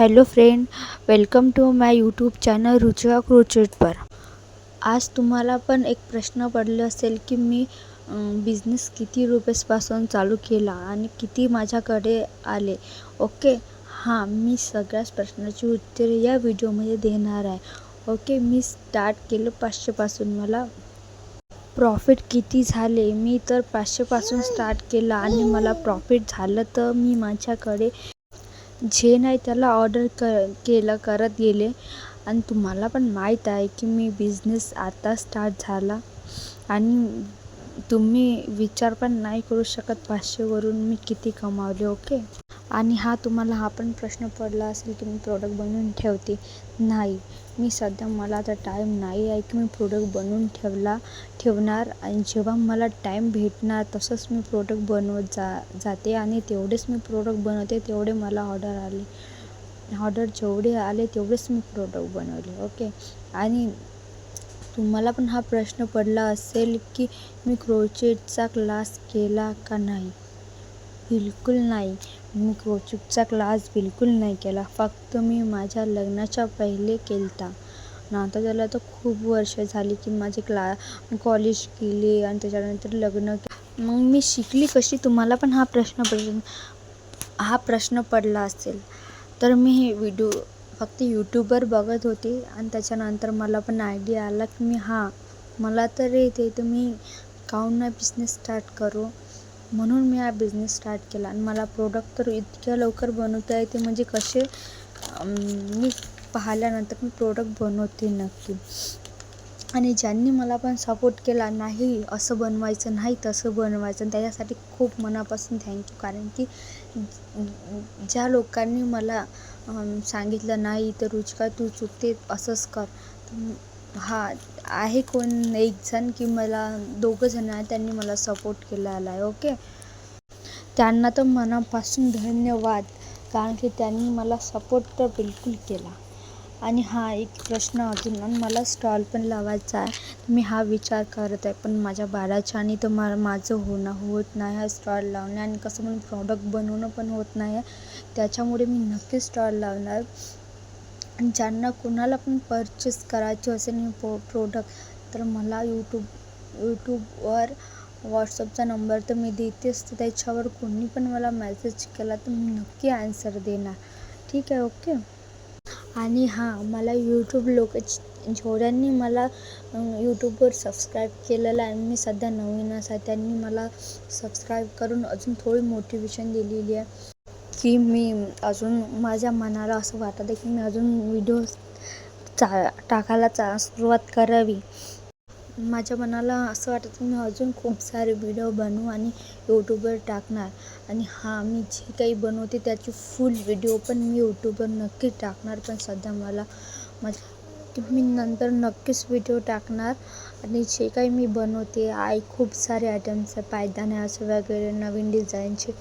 Hello friend welcome to my YouTube channel Ruchika क्रोचेटवर आज तुम्हाला पण एक प्रश्न पडले असेल की मी बिझनेस किती रुपयेपासून चालू केला आणि किती माझ्याकडे आले. ओके हां मी सगळ्याच प्रश्नाची उत्तरे या व्हिडिओमध्ये देणार आहे. ओके मी स्टार्ट केलं पाचशेपासून. मला प्रॉफिट किती झाले? मी तर पाचशेपासून स्टार्ट केलं आणि मला प्रॉफिट झालं तर मी माझ्याकडे जे नाही त्याला ऑर्डर क केलं करत गेले. आणि तुम्हाला पण माहीत आहे की मी बिझनेस आता स्टार्ट झाला. आणि तुम्ही विचार पण नाही करू शकत. पाचशेवरून मी किती कमावले ओके आणि हा तुम्हाला हा पण प्रश्न पडला असेल की मी प्रोडक्ट बनवून ठेवते. नाही मी सध्या मला आता टाईम नाही आहे की मी प्रोडक्ट बनवून ठेवला ठेवणार. आणि जेव्हा मला टाईम भेटणार तसंच मी प्रोडक्ट बनवत जा जाते आणि तेवढेच मी प्रोडक्ट बनवते तेवढे मला ऑर्डर आले. ऑर्डर जेवढे आले तेवढेच मी प्रोडक्ट बनवले ओके आणि तुम्हाला पण हा प्रश्न पडला असेल की मी क्रोचेटचा क्लास केला का नाही? बिलकुल नाही. मी क्रोचेटचा क्लास बिलकुल नाही केला. फक्त मी माझ्या लग्नाच्या पहिले केलता. आणि आता त्याला तर खूप वर्ष झाली की माझे क्ला कॉलेज केले आणि त्याच्यानंतर लग्न मग मी शिकली कशी? तुम्हाला पण हा प्रश्न पड हा प्रश्न पडला असेल. तर मी हे व्हिडिओ फक्त यूट्यूबवर बघत होते आणि त्याच्यानंतर मला पण आयडिया आला की मी हा मला तर येते. तर मी नाही बिझनेस स्टार्ट करू. म्हणून मी हा बिझनेस स्टार्ट केला. आणि मला प्रोडक्ट तर इतक्या लवकर बनवता येते म्हणजे कसे मी पाहिल्यानंतर मी प्रोडक्ट बनवते नक्की. आणि ज्यांनी मला पण सपोर्ट केला नाही असं बनवायचं नाही तसं बनवायचं आणि त्याच्यासाठी खूप मनापासून थँक्यू कारण की ज्या लोकांनी मला सांगितलं नाही तर रुचिका तू चुकते असंच कर. हा आहे कोण? एक जण की मला दोघं जण आहे त्यांनी मला सपोर्ट केलेला आहे ओके त्यांना तर मनापासून धन्यवाद कारण की त्यांनी मला सपोर्ट तर बिलकुल केला. आणि हा एक प्रश्न अजून मला स्टॉल पण लावायचा आहे. मी हा विचार करत आहे पण माझ्या बाळाच्या आणि तर मा माझं होणं होत नाही हा स्टॉल लावणे. आणि कसं म्हणून प्रॉडक्ट बनवणं पण होत नाही आहे त्याच्यामुळे मी नक्की स्टॉल लावणार. ज्यांना कोणाला पण परचेस करायचे असेल मी प्रो प्रोडक्ट तर मला यूट्यूब यूट्यूबवर व्हॉट्सअपचा नंबर तर मी देतेच तर त्याच्यावर कोणी पण मला मेसेज केला तर मी नक्की आन्सर देणार. ठीक आहे ओके आणि हां मला यूट्यूब लोक जेवढ्यांनी मला यूट्यूबवर सबस्क्राईब केलेलं आहे. मी सध्या नवीनच आहे त्यांनी मला सबस्क्राईब करून अजून थोडी मोटिवेशन दिलेली आहे. की मी अजून माझ्या मनाला असं वाटत आहे की मी अजून व्हिडिओ चा टाकायला चा सुरुवात करावी. माझ्या मनाला असं वाटतं की मी अजून खूप सारे व्हिडिओ बनवू आणि यूट्यूबवर टाकणार. आणि हा मी जे काही बनवते त्याची फुल व्हिडिओ पण मी यूट्यूबवर नक्की टाकणार. पण सध्या मला माझ्या मी नंतर नक्कीच व्हिडिओ टाकणार. आणि जे काही मी बनवते आई खूप सारे आयटम्स आहे पायदाने असं वगैरे नवीन डिझाईनचे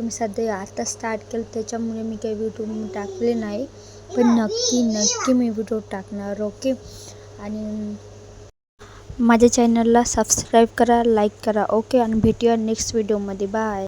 तर मी सध्या आता स्टार्ट केलं त्याच्यामुळे मी काही व्हिडिओ टाकले नाही. पण नक्की नक्की मी व्हिडिओ टाकणार ओके आणि माझ्या चॅनलला सबस्क्राईब करा लाईक करा ओके आणि भेटूया नेक्स्ट व्हिडिओमध्ये बाय